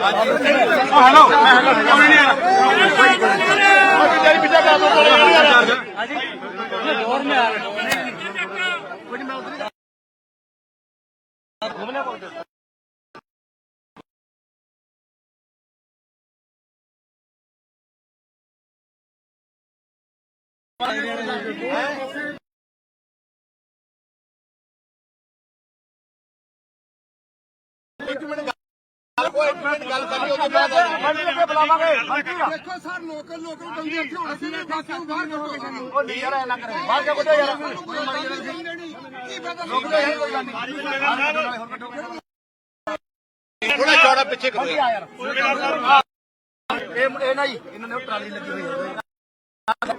Hello ਕੋਈ ਨਹੀਂ ਆ ਤੇਰੀ ਪਿੱਛੇ ਕਾ ਦੋ ਕੋਲੇ ਯਾਰ ਦੇਖੋ ਸਰ ਲੋਕਲ ਲੋਕਲ ਬੰਦੇ ਇੱਥੇ ਹੁਣ ਅਸੀਂ ਦੇਖੋ ਬਾਹਰ ਦੇਖੋ ਉਹ ਨਹੀਂ ਯਾਰ। ਐਨਾ ਕਰੇ ਬਾਹਰ ਜਾ ਕੋਟੇ ਯਾਰ ਕੀ ਪਤਾ ਰੁਕ ਜਾ ਯਾਰ ਕੋਈ ਗੱਲ ਨਹੀਂ ਥੋੜਾ ਚੌੜਾ ਪਿੱਛੇ ਕਰੋ। ਯਾਰ। ਇਹ ਇਹ ਨਹੀਂ ਇਹਨਾਂ ਨੇ ਟਰਾਲੀ ਲੱਗੀ ਹੋਈ ਹੈ।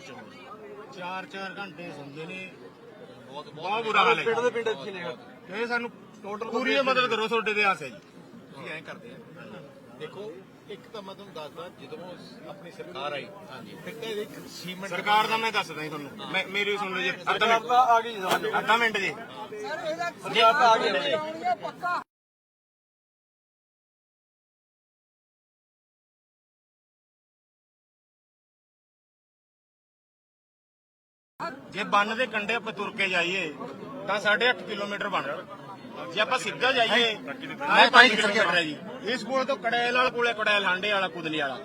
ਚਾਰ ਚਾਰ ਘੰਟੇ ਸੌਂਦੇ ਨੇ। ਬਹੁਤ ਬਹੁਤ ਬੁਰਾ ਹਾਲ ਹੈ ਪਿੰਡ ਦੇ ਪਿੰਡ ਇੱਥੇ ਨੇ ਇਹ ਸਾਨੂੰ ਟੋਟਲ ਪੂਰੀ ਮਦਦ ਕਰੋ ਤੁਹਾਡੇ ਦੇ ਆਸ ਹੈ ਜੀ। ਅਸੀਂ ਐਂ ਕਰਦੇ ਆ। ਦੇਖੋ ਇੱਕ ਤਾਂ ਮੈਂ ਤੁਹਾਨੂੰ ਦੱਸਦਾ ਜਦੋਂ ਆਪਣੀ ਸਰਕਾਰ ਆਈ ਹਾਂਜੀ। ਫਿਰ ਤਾਂ ਇਹਦੇ ਇੱਕ ਸੀਮੈਂਟ ਸਰਕਾਰ ਦਾ ਮੈਂ ਦੱਸਦਾ ਜੀ ਤੁਹਾਨੂੰ। ਮੈਂ ਮੇਰੀ ਸੁਣ ਲਓ ਜੀ ਅੱਧਾ ਮਿੰਟ ਆ ਗਈ ਜੀ ਅੱਧਾ ਮਿੰਟ ਜੀ। ਪੱਕਾ ਜੇ ਬੰਨ ਦੇ ਕੰਢੇ ਆਪਾਂ ਤੁਰ ਕੇ ਜਾਈਏ ਤਾਂ 8.5 ਕਿਲੋਮੀਟਰ ਬਣ ਜੇ ਆਪਾਂ ਸਿੱਧਾ ਜਾਈਏ ਤਾਂ 5 ਕਿਲੋਮੀਟਰ ਹੈ ਜੀ। ਇਸ ਕੋਲ ਤੋਂ ਕੜੈਲ ਵਾਲ ਕੋਲੇ ਕੜੈਲ ਹਾਂਡੇ ਵਾਲਾ ਕੁਦਲੀ ਵਾਲਾ।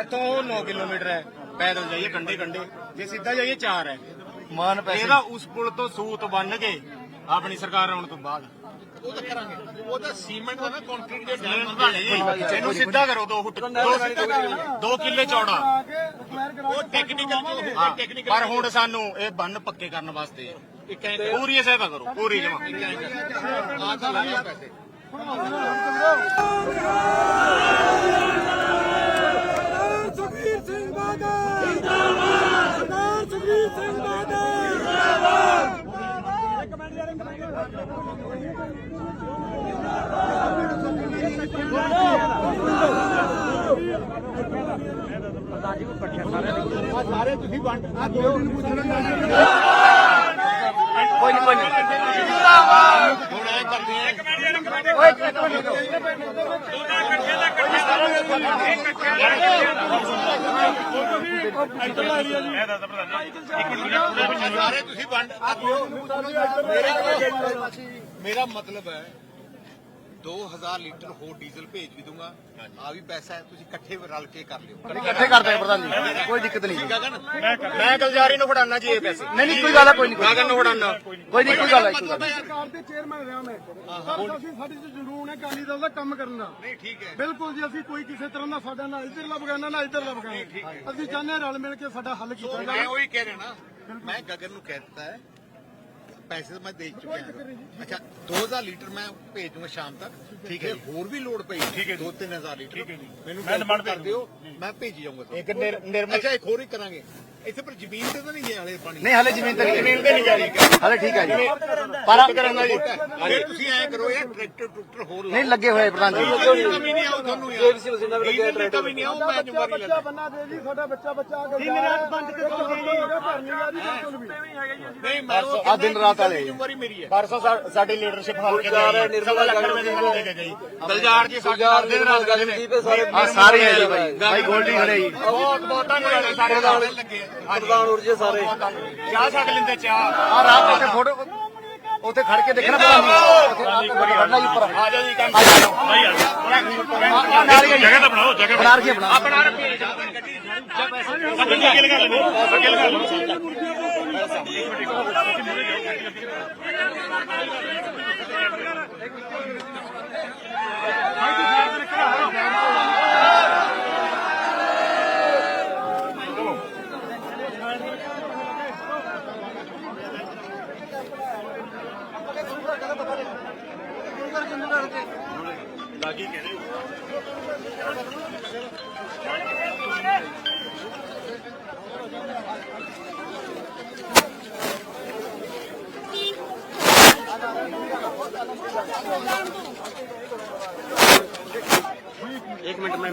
ਇੱਥੋਂ ਉਹ 9 ਕਿਲੋਮੀਟਰ ਹੈ ਪੈਦਲ ਜਾਈਏ ਕੰਢੇ ਕੰਢੇ। ਜੇ ਸਿੱਧਾ ਜਾਈਏ 4 ਹੈ। ਮਾਨ ਇਹਦਾ ਉਸ ਪੁਲ ਤੋਂ ਸੂਤ ਬੰਨ ਕੇ ਆਪਣੀ ਸਰਕਾਰ ਆਉਣ ਤੋਂ ਬਾਅਦ। ਉਹ ਤਾਂ ਕਰਾਂਗੇ। ਉਹ ਤਾਂ ਸੀਮੈਂਟ ਦਾ ਨਾ ਕੰਕਰੀਟ ਦੇ ਡੈਮ ਬਣਾਣੇ ਜੀ। ਇਹਨੂੰ ਸਿੱਧਾ ਕਰੋ 2 ਫੁੱਟ। 2 ਕਿੱਲੇ ਚੌੜਾ। ਉਹ ਟੈਕਨੀਕਲ ਜੋ ਹੋਊਗਾ ਹਾਂ, ਟੈਕਨੀਕਲ ਪਰ ਹੁਣ ਸਾਨੂੰ ਇਹ ਬੰਨ ਪੱਕੇ ਕਰਨ ਵਾਸਤੇ ਪੂਰੀ ਸਹਾਇਤਾ ਕਰੋ ਪੂਰੀ ਜਮਾ। ਆ ਤਾਂ ਲਾਇਆ ਪੈਸੇ ਸੁਖਬੀਰ ਸਿੰਘ ਬਾਦਲ ਜਿੰਦਾਬਾਦ ਸਰਦਾਰ ਸੁਖਬੀਰ ਸਿੰਘ ਬਾਦਲ ਕੋਈ ਨਹੀਂ ਕੋਈ ਨਹੀਂ ਹੁਣ ਐ ਕਰਦੇ ਆ ਓਏ ਇੱਕ ਮਿੰਟ ਸਾਰੇ ਤੁਸੀਂ ਵੰਡ ਆ ਦਿਓ ਮੇਰਾ ਮੇਰਾ ਮਤਲਬ ਹੈ 2000 ਲੀਟਰ ਹੋਰ ਡੀਜ਼ਲ ਭੇਜ ਵੀ ਦੂੰਗਾ। ਆ ਵੀ ਪੈਸਾ ਹੈ ਤੁਸੀਂ ਇਕੱਠੇ ਰਲ ਕੇ ਕਰ ਲਿਓ। ਇਕੱਠੇ ਕਰਦੇ ਆ ਪ੍ਰਧਾਨ ਜੀ। ਕੋਈ ਦਿੱਕਤ ਨਹੀਂ। ਗਗਨ ਮੈਂ ਗਲਜਾਰੀ ਨੂੰ ਫੜਾਣਾ ਜੀ ਇਹ ਪੈਸੇ। ਨਹੀਂ ਨਹੀਂ ਕੋਈ ਗੱਲ ਹੈ ਕੋਈ ਨਹੀਂ ਗਾਗਨ ਨੂੰ ਫੜਾਣਾ ਕੋਈ ਨਹੀਂ। ਕੋਈ ਗੱਲ ਹੈ ਕੋਈ ਗੱਲ ਨਹੀਂ। ਸਰਕਾਰ ਦੇ ਚੇਅਰਮੈਨ ਰਿਹਾ ਮੈਂ। ਪਰ ਅਸੀਂ ਸਾਡੀ ਚ ਜਨੂਨ ਹੈ ਕਾਲੀ ਦਲ ਦਾ ਕੰਮ ਕਰਨ। ਦਾ ਨਹੀਂ ਠੀਕ ਹੈ। ਬਿਲਕੁਲ ਜੀ ਅਸੀਂ ਕੋਈ ਕਿਸੇ ਤਰ੍ਹਾਂ ਦਾ ਸਾਡਾ ਨਾ ਇੱਧਰਲਾ ਬਗਾਨਾ ਨਾ ਇੱਧਰਲਾ ਬਗਾਨਾ ਅਸੀਂ ਚਾਹੁੰਦੇ ਹਾਂ ਰਲ ਮਿਲ ਕੇ ਸਾਡਾ ਹੱਲ ਕੀਤਾ ਮੈਂ ਜਾਵੇ। ਉਹੀ ਕਹਿ ਰਿਹਾ ਨਾ ਮੈਂ ਗਗਨ ਨੂੰ ਕਹਿ ਦਿੱਤਾ ਹੈ ਪੈਸੇ ਤਾਂ ਮੈਂ ਦੇ ਚੁੱਕਿਆ ਹਾਂ ਅੱਛਾ 2000 ਲੀਟਰ ਮੈਂ ਭੇਜ ਦੂੰਗਾ ਸ਼ਾਮ ਤੱਕ। ਠੀਕ ਹੈ ਹੋਰ ਵੀ ਲੋਡ ਪਈ ਠੀਕ ਹੈ 2-3000 ਲੀਟਰ ਮੈਨੂੰ ਮੈਂ ਕਰ ਦਿਓ ਮੈਂ ਭੇਜ ਜਾਊਂਗਾ। ਇੱਕ ਨਿਰ- ਨਿਰਮਲ ਅੱਛਾ ਇੱਕ ਹੋਰ ਹੀ ਕਰਾਂਗੇ। ਇੱਥੇ ਪਰ ਜ਼ਮੀਨ ਤੇ ਤਾਂ ਨਹੀਂ ਗਿਆ ਹਲੇ ਪਾਣੀ ਨਹੀਂ ਹਲੇ ਜ਼ਮੀਨ ਤੇ ਨਹੀਂ ਜ਼ਮੀਨ ਤੇ ਨਹੀਂ ਹਲੇ ਠੀਕ ਹੈ ਜੀ ਪਰ ਕਰਾਂਗਾ ਜੀ ਫਿਰ ਤੁਸੀਂ ਐਂ ਕਰੋ ਯਾਰ ਟਰੈਕਟਰ ਟਰੂਕਟਰ ਹੋਰ ਨਹੀਂ ਲੱਗੇ ਹੋਏ ਪ੍ਰਧਾਨ ਜੀ ਕਮੀ ਨਹੀਂ ਆਉ ਤੁਹਾਨੂੰ ਯਾਰ ਦੀ ਕਮੀ ਨਹੀਂ ਆਉ ਮੈਂ ਜ਼ਿੰਮੇਵਾਰੀ ਲੈਂਦਾ ਬੰਨਾ ਦੇ ਜੀ ਸਾਡਾ ਬੱਚਾ ਬੱਚਾ ਆ ਦਿਨ ਰਾਤ ਬੰਦ ਕੇ ਭਰਨੀ ਆ ਜੀ ਬਿਲਕੁਲ ਵੀ ਨਹੀਂ ਮੈਂ ਉਹ ਆਹ ਦਿਨ ਰਾਤ ਵਾਲੇ। ਜ਼ਿੰਮੇਵਾਰੀ ਮੇਰੀ ਹੈ ਪਰਸੋਂ ਸਾਡੀ ਲੀਡਰਸ਼ਿਪ ਹਲਕੇ ਦੇ ਸਵਾ ਲੱਖ ਰੁਪਏ ਦੇ ਨਾਲ ਦੇ ਕੇ ਗਈ ਗਲਜਾਰ ਜੀ ਸਾਡੇ ਨਾਲ ਦਿਨ ਰਾਤ ਗੱਲ ਨੇ ਆ ਸਾਰੇ ਹੈ ਜੀ ਬਾਈ ਬਾਈ ਗੋਲਡੀ ਖੜੇ ਜੀ ਬਹੁਤ ਬਹੁਤ ਧੰਨਵਾਦ ਹੈ ਸਾਰੇ ਦਾ ਲੱਗੇ ਪ੍ਰਧਾਨ ਉਰਜੇ ਸਾਰੇ। ਚਾਹ ਛਕ ਲੈਂਦੇ ਚਾਹ। ਆ ਰਾਤ ਉੱਤੇ ਫੋਟੋ ਉੱਥੇ ਖੜ ਕੇ ਦੇਖਣਾ ਜੀ ਉੱਥੇ ਖੜਨਾ ਜੀ ਉੱਪਰ। ਆ ਜਾਓ ਜੀ ਕੰਮ ਆ ਜਾਓ ਆ ਨਾਲੀਆਂ ਜਗ੍ਹਾ ਤਾਂ ਬਣਾਓ ਜਗ੍ਹਾ ਬਣਾ ਰਖੀ ਬਣਾ ਆਪਣਾ ਰੱਖੀ ਗੱਡੀ ਗੱਡੀ ਅੱਗੇ ਲਗਾ ਲਓ ਅੱਗੇ ਲਗਾ ਲਓ एक मिनट में